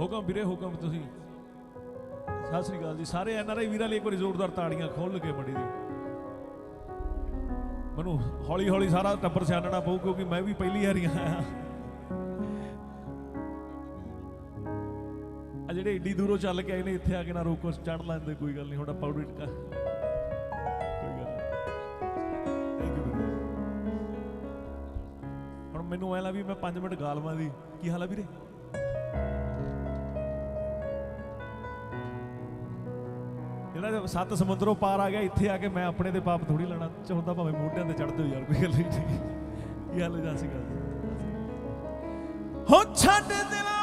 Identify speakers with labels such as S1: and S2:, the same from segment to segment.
S1: ਹੁਕਮ ਵੀਰੇ, ਹੁਕਮ ਤੁਸੀਂ। ਸਤਿ ਸ੍ਰੀ ਅਕਾਲ ਜੀ। ਸਾਰੇ ਐਨਆਰਆਈ ਵੀਰਾਂ ਲਈ ਇੱਕ ਵਾਰੀ ਜ਼ੋਰਦਾਰ ਤਾੜੀਆਂ ਖੋਲ ਕੇ ਮੜੀ ਦੀ। ਮੈਨੂੰ ਹੌਲੀ ਹੌਲੀ ਸਾਰਾ ਟੱਬਰ ਸਿਆਣਨਾ ਪਊ, ਕਿਉਂਕਿ ਮੈਂ ਵੀ ਪਹਿਲੀ ਵਾਰੀ ਆਇਆ। ਆ ਜਿਹੜੇ ਏਡੀ ਦੂਰੋਂ ਚੱਲ ਕੇ ਆਏ ਨੇ, ਇੱਥੇ ਆ ਕੇ ਨਾ ਰੋਕੋ ਚੜ ਲੈਂਦੇ ਕੋਈ ਗੱਲ ਨਹੀਂ, ਹੁਣ ਆਪਾਂ ਉਡੀਟ ਕਰ ਹੁਣ ਮੈਨੂੰ ਐ ਲਾ ਵੀ ਮੈਂ 5 ਮਿੰਟ ਗਾ ਲਵਾਂ ਦੀ। ਕੀ ਹਾਲ ਆ ਵੀਰੇ? ਜਿਹੜਾ ਸੱਤ ਸਮੁੰਦਰੋਂ ਪਾਰ ਆ ਗਿਆ, ਇੱਥੇ ਆ ਕੇ ਮੈਂ ਆਪਣੇ ਤੇ ਪਾਪ ਥੋੜੀ ਲੈਣਾ ਚਾਹੁੰਦਾ, ਭਾਵੇਂ ਮੋਢਿਆਂ ਤੇ ਚੜ ਜਾਓ ਯਾਰ, ਕੋਈ ਗੱਲ ਨਹੀਂ। ਕੀ ਹਾਲ ਹੈ, ਜਾਸੀ ਗੱਲ? ਹੋ ਛੱਡ ਦਿਲਾਂ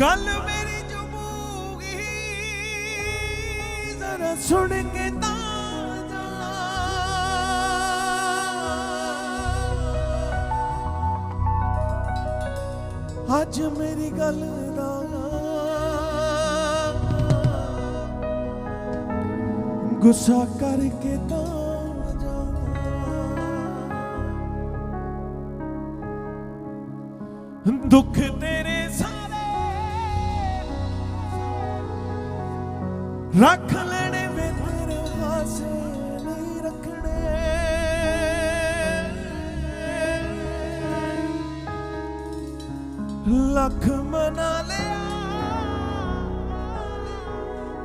S1: ਗੱਲ ਮੇਰੀ ਜਮੂਗੀ ਜ਼ਰਾ ਸੁਣ ਕੇ ਤਾਂ ਜਾ ਅੱਜ ਮੇਰੀ ਗੱਲ ਦਾ ਗੁੱਸਾ ਕਰਕੇ ਰੱਖ ਲੈਣੇ ਵੇ ਤੇਰੇ ਵਾਸੇ ਨਹੀਂ ਰੱਖਣੇ। ਲੱਖ ਮਨਾ ਲਿਆ।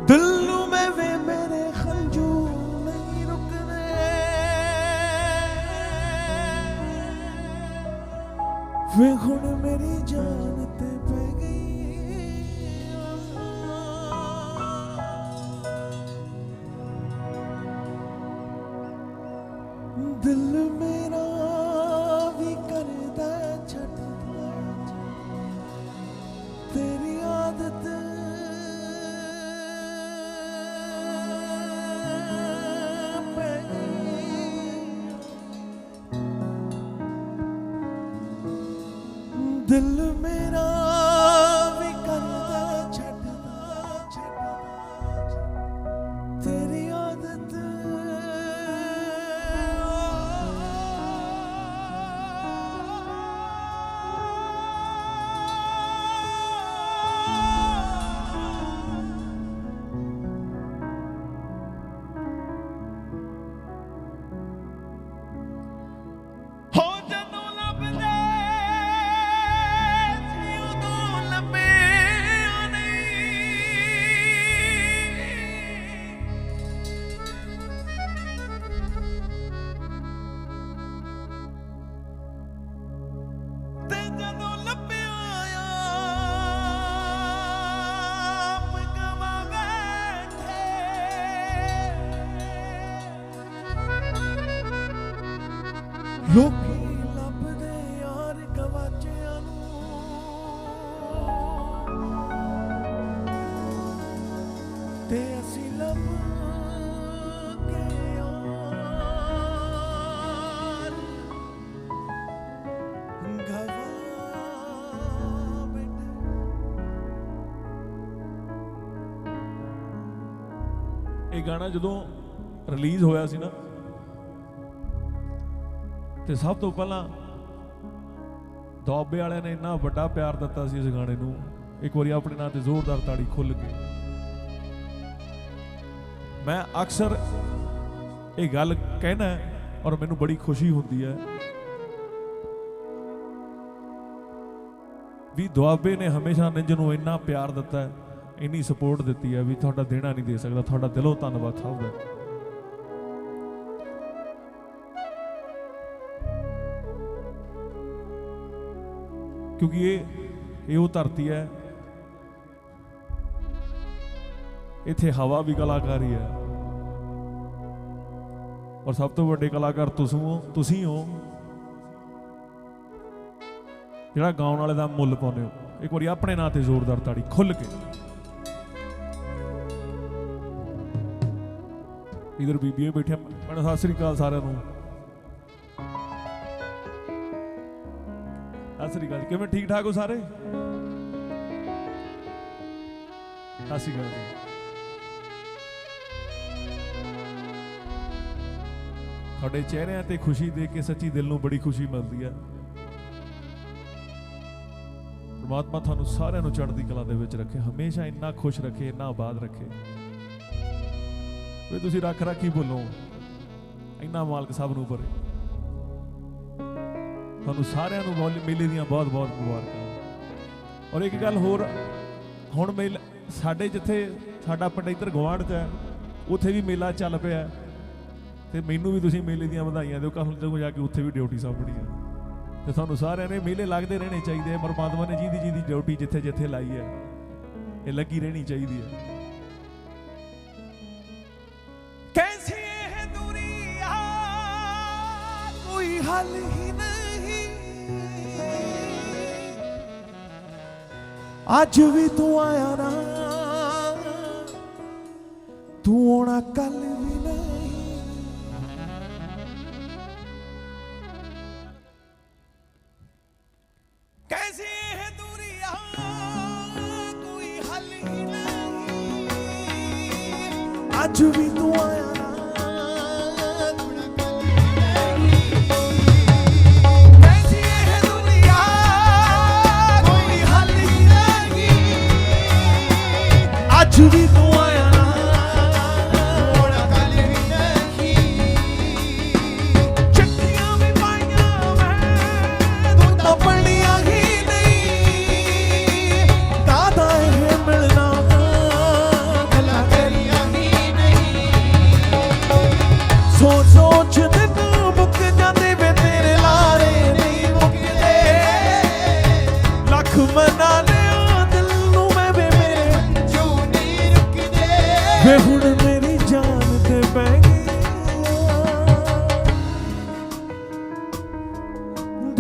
S1: ਦਿਲ ਨੂੰ ਮੈਂ ਵੇ ਮੇਰੇ ਖੰਜੂ ਨਹੀਂ ਰੁਕਣੇ। ਵੇ ਹੁਣ ਮੇਰੀ ਜਾਨ ਤੇ ਪੈ ਗਈ। ਦਿਲ ਮੇਰਾ ਲੋਕੀ ਲੱਭਦੇ ਯਾਰ ਗਵਾਚਿਆਂ ਨੂੰ ਤੇ ਅਸੀਂ ਲੱਭ ਕੇ ਯਾਰ ਗਵਾ ਬੈਠੇ ਇਹ ਗਾਣਾ ਜਦੋਂ ਰਿਲੀਜ਼ ਹੋਇਆ ਸੀ ਨਾ ਤੇ ਸਭ ਤੋਂ ਪਹਿਲਾਂ ਦੁਆਬੇ ਵਾਲਿਆਂ ਨੇ ਇੰਨਾ ਵੱਡਾ ਪਿਆਰ ਦਿੱਤਾ ਸੀ ਇਸ ਗਾਣੇ ਨੂੰ। ਇੱਕ ਵਾਰੀ ਆਪਣੇ ਨਾਂ ਤੇ ਜ਼ੋਰਦਾਰ ਤਾੜੀ ਖੁੱਲ ਕੇ। ਮੈਂ ਅਕਸਰ ਇਹ ਗੱਲ ਕਹਿਣਾ ਔਰ ਮੈਨੂੰ ਬੜੀ ਖੁਸ਼ੀ ਹੁੰਦੀ ਹੈ ਵੀ ਦੁਆਬੇ ਨੇ ਹਮੇਸ਼ਾ ਨਿੰਜ ਨੂੰ ਇੰਨਾ ਪਿਆਰ ਦਿੱਤਾ ਇੰਨੀ ਸਪੋਰਟ ਦਿੱਤੀ ਹੈ ਵੀ ਤੁਹਾਡਾ ਦੇਣਾ ਨਹੀਂ ਦੇ ਸਕਦਾ, ਤੁਹਾਡਾ ਦਿਲੋਂ ਧੰਨਵਾਦ, ਸਭ ਦਾ।
S2: ਕਿਉਂਕਿ ਇਹ ਇਹ ਉਹ ਧਰਤੀ ਹੈ। ਇੱਥੇ ਹਵਾ ਵੀ ਕਲਾਕਾਰੀ ਹੈ। ਔਰ ਸਭ ਤੋਂ ਵੱਡੇ ਕਲਾਕਾਰ ਤੁਸੀਂ ਹੋ ਤੁਸੀਂ ਹੋ। ਜਿਹੜਾ ਗਾਉਣ ਵਾਲੇ ਦਾ ਮੁੱਲ ਪਾਉਂਦੇ ਹੋ। ਇੱਕ ਵਾਰੀ ਆਪਣੇ ਨਾਂ ਤੇ ਜ਼ੋਰਦਾਰ ਤਾੜੀ ਖੁੱਲ ਕੇ। ਇਧਰ ਬੀਬੀਏ ਬੈਠੇ ਭੈਣ, ਸਤਿ ਸ੍ਰੀ ਅਕਾਲ ਸਾਰਿਆਂ ਨੂੰ। ਸ੍ਰੀ ਅਕਾਲ ਕਿਵੇਂ ਠੀਕ ਠਾਕ ਹੋ ਸਾਰੇ? ਸਤਿ ਸ੍ਰੀ ਅਕਾਲ ਤੁਹਾਡੇ ਚਿਹਰਿਆਂ ਤੇ ਖੁਸ਼ੀ ਦੇਖ ਕੇ ਸੱਚੀ ਦਿਲ ਨੂੰ ਬੜੀ ਖੁਸ਼ੀ ਮਿਲਦੀ ਹੈ ਪਰਮਾਤਮਾ ਤੁਹਾਨੂੰ ਸਾਰਿਆਂ ਨੂੰ ਚੜ੍ਹਦੀ ਕਲਾ ਦੇ ਵਿੱਚ ਰੱਖੇ, ਹਮੇਸ਼ਾ ਇੰਨਾ ਖੁਸ਼ ਰੱਖੇ, ਇੰਨਾ ਆਬਾਦ ਰੱਖੇ। ਵੀ ਤੁਸੀਂ ਰੱਖ ਰੱਖੀ ਬੋਲੋ। ਇੰਨਾ ਮਾਲਕ ਸਭ ਨੂੰ ਭਰੇ। ਤੁਹਾਨੂੰ ਸਾਰਿਆਂ ਨੂੰ ਮੇਲੇ ਦੀਆਂ ਬਹੁਤ-ਬਹੁਤ ਮੁਬਾਰਕਾਂ। ਔਰ ਇੱਕ ਗੱਲ ਹੋਰ, ਹੁਣ ਮੇਲ ਸਾਡੇ ਜਿੱਥੇ ਸਾਡਾ ਪਿੰਡ ਇੱਧਰ ਗਵਾਂਢ 'ਚ ਹੈ, ਉੱਥੇ ਵੀ ਮੇਲਾ ਚੱਲ ਪਿਆ ਤੇ ਮੈਨੂੰ ਵੀ ਤੁਸੀਂ ਮੇਲੇ ਦੀਆਂ ਵਧਾਈਆਂ ਦਿਓ ਕੱਲ ਜਦੋਂ ਜਾ ਕੇ ਉੱਥੇ ਵੀ ਡਿਊਟੀ ਸਾਂਭਣੀ ਹੈ। ਤੇ ਤੁਹਾਨੂੰ ਸਾਰਿਆਂ ਨੇ ਮੇਲੇ ਲੱਗਦੇ ਰਹਿਣੇ ਚਾਹੀਦੇ ਆ ਪਰਮਾਤਮਾ ਨੇ ਜਿਹਦੀ ਜਿਹਦੀ ਡਿਊਟੀ ਜਿੱਥੇ ਜਿੱਥੇ ਲਾਈ ਹੈ, ਇਹ ਲੱਗੀ ਰਹਿਣੀ ਚਾਹੀਦੀ ਹੈ।
S1: ਕੈਸੀ ਹੈ ਦੂਰੀ ਆ, ਕੋਈ ਹੱਲ ਅੱਜ ਵੀ ਤੂੰ ਆਇਆ ਨਾ। ਤੂੰ ਆਉਣਾ ਕੱਲ ਵੀ ਨਹੀਂ। ਕੈਸੀ ਹੈ ਦੁਨੀਆ, ਕੋਈ ਹੱਲ ਹੀ ਨਹੀਂ। ਅੱਜ ਵੀ ਤੂੰ ਆਇਆ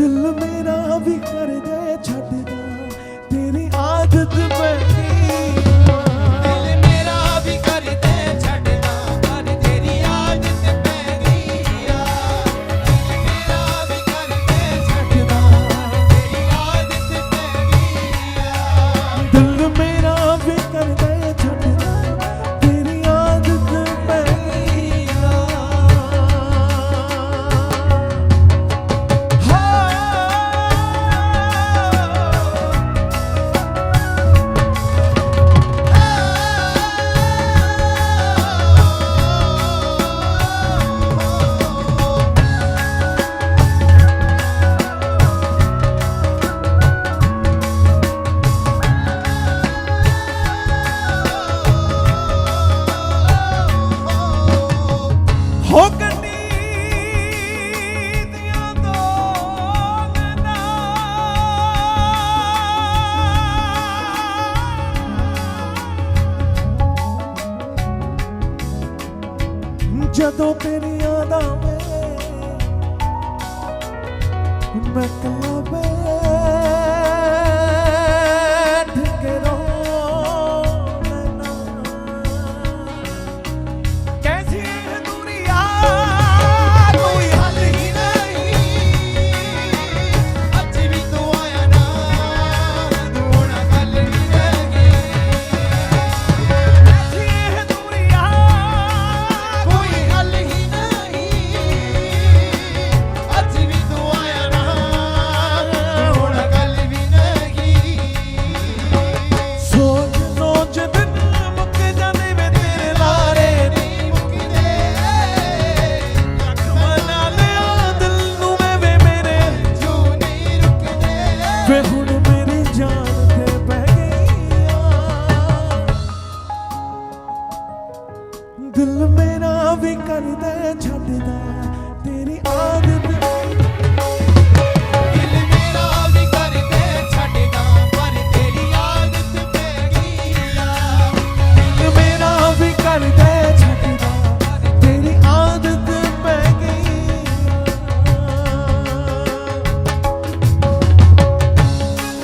S1: ਦਿਲ ਮੇਰਾ ਵੀ ਕਰ ਦੇ ਯਾਦ ਆਵੇ ਮੈਂ ਕੱਲਾ ਬੈਠਾ